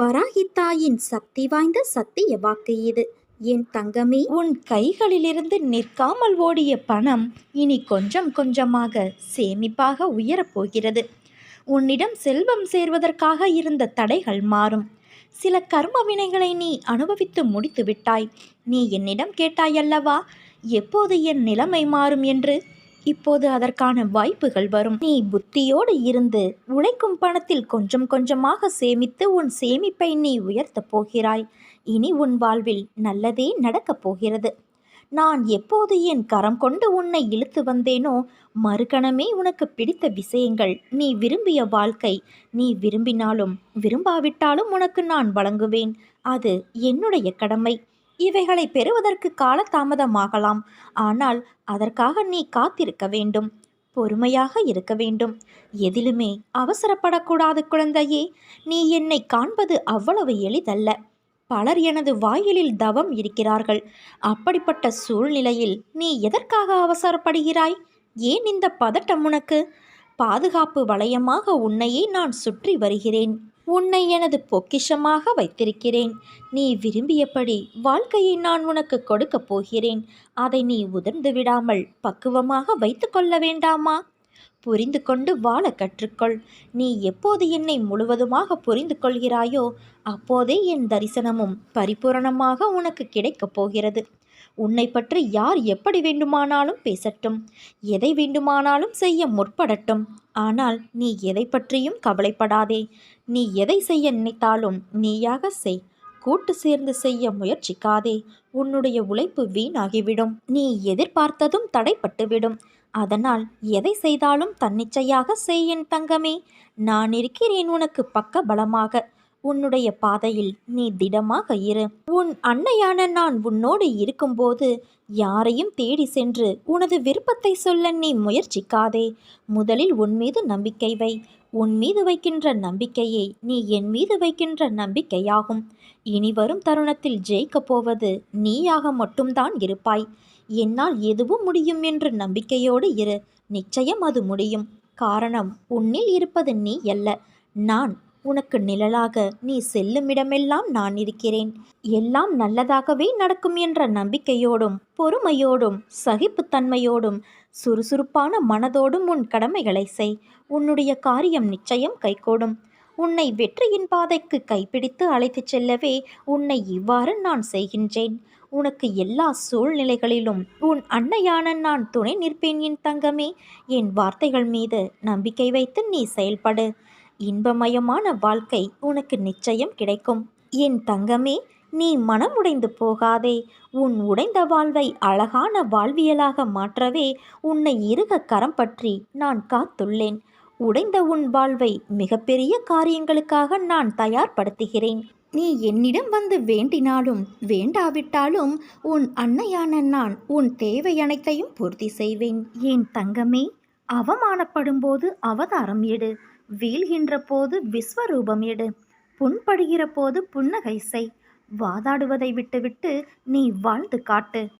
வராகித்தாயின் சக்தி வாய்ந்த சத்திய வாக்கு இது. என் தங்கமே உன் கைகளிலிருந்து நிற்காமல் ஓடிய பணம் இனி கொஞ்சம் கொஞ்சமாக சேமிப்பாக உயரப்போகிறது. உன்னிடம் செல்வம் சேர்வதற்காக இருந்த தடைகள் மாறும். சில கர்ம வினைகளை நீ அனுபவித்து முடித்து விட்டாய் நீ என்னிடம் கேட்டாயல்லவா? எப்போது என் நிலைமை மாறும் என்று? இப்போது அதற்கான வாய்ப்புகள் வரும். நீ புத்தியோடு இருந்து உழைக்கும் பணத்தில் கொஞ்சம் கொஞ்சமாக சேமித்து உன் சேமிப்பை நீ உயர்த்தப் போகிறாய். இனி உன் வாழ்வில் நல்லதே நடக்கப் போகிறது. நான் எப்போது என் கரம் கொண்டு உன்னை இழுத்து வந்தேனோ மறுகணமே உனக்கு பிடித்த விஷயங்கள் நீ விரும்பிய வாழ்க்கை நீ விரும்பினாலும் விரும்பாவிட்டாலும் உனக்கு நான் வழங்குவேன். அது என்னுடைய கடமை. இவைகளை பெறுவதற்கு காலதாமதமாகலாம். ஆனால் அதற்காக நீ காத்திருக்க வேண்டும். பொறுமையாக இருக்க வேண்டும். எதிலுமே அவசரப்படக்கூடாது குழந்தையே. நீ என்னை காண்பது அவ்வளவு எளிதல்ல. பலர் எனது வாயிலில் தவம் இருக்கிறார்கள். அப்படிப்பட்ட சூழ்நிலையில் நீ எதற்காக அவசரப்படுகிறாய்? ஏன் இந்த பதட்டம் உனக்கு? பாதுகாப்பு வளையமாக உன்னையே நான் சுற்றி வருகிறேன். உன்னை எனது பொக்கிஷமாக வைத்திருக்கிறேன். நீ விரும்பியபடி வாழ்க்கையை நான் உனக்கு கொடுக்கப் போகிறேன். அதை நீ உதிர்ந்து விடாமல் பக்குவமாக வைத்து கொள்ள வேண்டாமா? புரிந்து கொண்டு வாழ கற்றுக்கொள். நீ எப்போது என்னை முழுவதுமாக புரிந்து கொள்கிறாயோ அப்போதே என் தரிசனமும் பரிபூரணமாக உனக்கு கிடைக்கப் போகிறது. உன்னை பற்றி யார் எப்படி வேண்டுமானாலும் பேசட்டும். எதை வேண்டுமானாலும் செய்ய முற்படட்டும். ஆனால் நீ எதை பற்றியும் கவலைப்படாதே. நீ எதை செய்ய நினைத்தாலும் நீயாக செய். கூட்டு சேர்ந்து செய்ய முயற்சிக்காதே. உன்னுடைய உழைப்பு வீணாகிவிடும். நீ எதிர்பார்த்ததும் தடைப்பட்டுவிடும். அதனால் எதை செய்தாலும் தன்னிச்சையாக செய் என் தங்கமே. நான் இருக்கிறேன் உனக்கு பக்க பலமாக. உன்னுடைய பாதையில் நீ திடமாக இரு. உன் அன்னையான நான் உன்னோடு இருக்கும்போது யாரையும் தேடி சென்று உனது விருப்பத்தை சொல்ல நீ முயற்சிக்காதே. முதலில் உன் மீது நம்பிக்கை வை. உன் மீது வைக்கின்ற நம்பிக்கையே நீ என் மீது வைக்கின்ற நம்பிக்கையாகும். இனி வரும் தருணத்தில் ஜெயிக்கப் போவது நீயாக மட்டும்தான் இருப்பாய். என்னால் எதுவும் முடியும் என்று நம்பிக்கையோடு இரு. நிச்சயம் அது முடியும். காரணம் உன்னில் இருப்பது நீ அல்ல. நான் உனக்கு நிழலாக நீ செல்லுமிடமெல்லாம் நான் இருக்கிறேன். எல்லாம் நல்லதாகவே நடக்கும் என்ற நம்பிக்கையோடும் பொறுமையோடும் சகிப்புத்தன்மையோடும் சுறுசுறுப்பான மனதோடும் உன் கடமைகளை செய். உன்னுடைய காரியம் நிச்சயம் கைகூடும். உன்னை வெற்றியின் பாதைக்கு கைப்பிடித்து அழைத்துச் செல்லவே உன்னை இவ்வாறு நான் செய்கின்றேன். உனக்கு எல்லா சூழ்நிலைகளிலும் உன் அன்னையான நான் துணை நிற்பேன் என் தங்கமே. என் வார்த்தைகள் மீது நம்பிக்கை வைத்து நீ செயல்படு. இன்பமயமான வாழ்க்கை உனக்கு நிச்சயம் கிடைக்கும். என் தங்கமே நீ மனம் உடைந்து போகாதே. உன் உடைந்த வாழ்வை அழகான வாழ்வியலாக மாற்றவே உன்னை இருக கரம் பற்றி நான் காத்துள்ளேன். உடைந்த உன் வாழ்வை மிகப்பெரிய காரியங்களுக்காக நான் தயார்படுத்துகிறேன். நீ என்னிடம் வந்து வேண்டினாலும் வேண்டாவிட்டாலும் உன் அன்னையான நான் உன் தேவை அனைத்தையும் பூர்த்தி செய்வேன். என் தங்கமே? அவமானப்படும் போது அவதாரம் எடு. வீழ்கின்ற போது விஸ்வரூபம் எடு. புண்படுகிற போது புன்னகை செய். வாதாடுவதை விட்டுவிட்டு நீ வாழ்ந்து காட்டு.